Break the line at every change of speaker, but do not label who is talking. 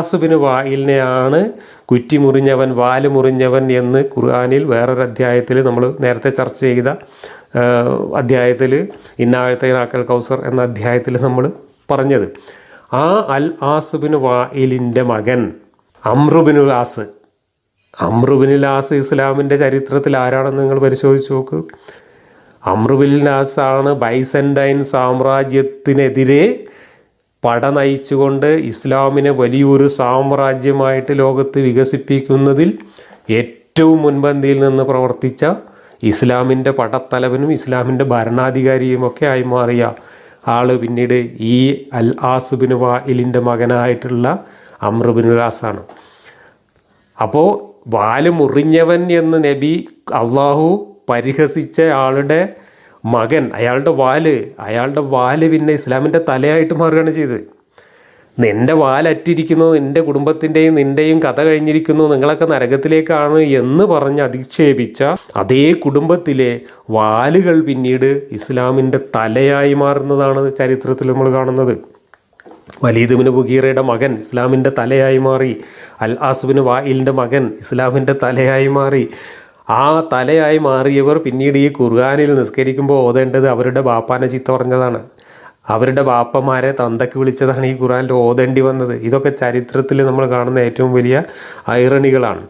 ആസുബിന് വായിലിനെയാണ് കുറ്റി മുറിഞ്ഞവൻ വാൽ മുറിഞ്ഞവൻ എന്ന് ഖുർആാനിൽ വേറൊരു അധ്യായത്തിൽ നമ്മൾ നേരത്തെ ചർച്ച ചെയ്ത അധ്യായത്തിൽ ഇന്നാഴത്തേനാക്കൽ കൗസർ എന്ന അധ്യായത്തിൽ നമ്മൾ പറഞ്ഞത്. ആ അൽ ആസുബിന് വായിലിന്റെ മകൻ അമ്രുബിനുൽ ആസ്. അമ്രുബിൻ ലാസ് ഇസ്ലാമിന്റെ ചരിത്രത്തിൽ ആരാണെന്ന് നിങ്ങൾ പരിശോധിച്ച് നോക്ക്. അമ്രുബിൻ ആണ് ബൈസന്റൈൻ സാമ്രാജ്യത്തിനെതിരെ പട നയിച്ചുകൊണ്ട് ഇസ്ലാമിനെ വലിയൊരു സാമ്രാജ്യമായിട്ട് ലോകത്ത് വികസിപ്പിക്കുന്നതിൽ ഏറ്റവും മുൻപന്തിയിൽ നിന്ന് പ്രവർത്തിച്ച ഇസ്ലാമിന്റെ പടത്തലവനും ഇസ്ലാമിന്റെ ഭരണാധികാരിയുമൊക്കെ ആയി മാറിയ ആൾ പിന്നീട് ഈ അൽ ആസുബിൻ വായിലിന്റെ മകനായിട്ടുള്ള അമ്രുബിൻ ഉലാസാണ് അപ്പോൾ വാൽ മുറിഞ്ഞവൻ എന്ന് നബി അള്ളാഹു പരിഹസിച്ച ആളുടെ മകൻ അയാളുടെ വാൽ അയാളുടെ വാൽ പിന്നെ ഇസ്ലാമിന്റെ തലയായിട്ട് മാറുകയാണ് ചെയ്തത്. നിന്റെ വാലറ്റിരിക്കുന്നു നിന്റെ കുടുംബത്തിന്റെയും നിന്റെയും കഥ കഴിഞ്ഞിരിക്കുന്നു നിങ്ങളൊക്കെ നരകത്തിലേക്കാണ് എന്ന് പറഞ്ഞ് അധിക്ഷേപിച്ച അതേ കുടുംബത്തിലെ വാലുകൾ പിന്നീട് ഇസ്ലാമിന്റെ തലയായി മാറുന്നതാണ് ചരിത്രത്തിൽ നമ്മൾ കാണുന്നത്. വലീദുബിന് ബുഗീറയുടെ മകൻ ഇസ്ലാമിന്റെ തലയായി മാറി അൽ ആസുബിന് വായിലിന്റെ മകൻ ഇസ്ലാമിന്റെ തലയായി മാറി. ആ തലയായി മാറിയവർ പിന്നീട് ഈ ഖുർആാനിൽ നിസ്കരിക്കുമ്പോൾ ഓതേണ്ടത് അവരുടെ ബാപ്പാനെ ചീത്ത പറഞ്ഞതാണ്. അവരുടെ ബാപ്പമാരെ തന്തക്ക് വിളിച്ചതാണ് ഈ ഖുറാനിൽ ഓതേണ്ടി വന്നത്. ഇതൊക്കെ ചരിത്രത്തിൽ നമ്മൾ കാണുന്ന ഏറ്റവും വലിയ ഐറണികളാണ്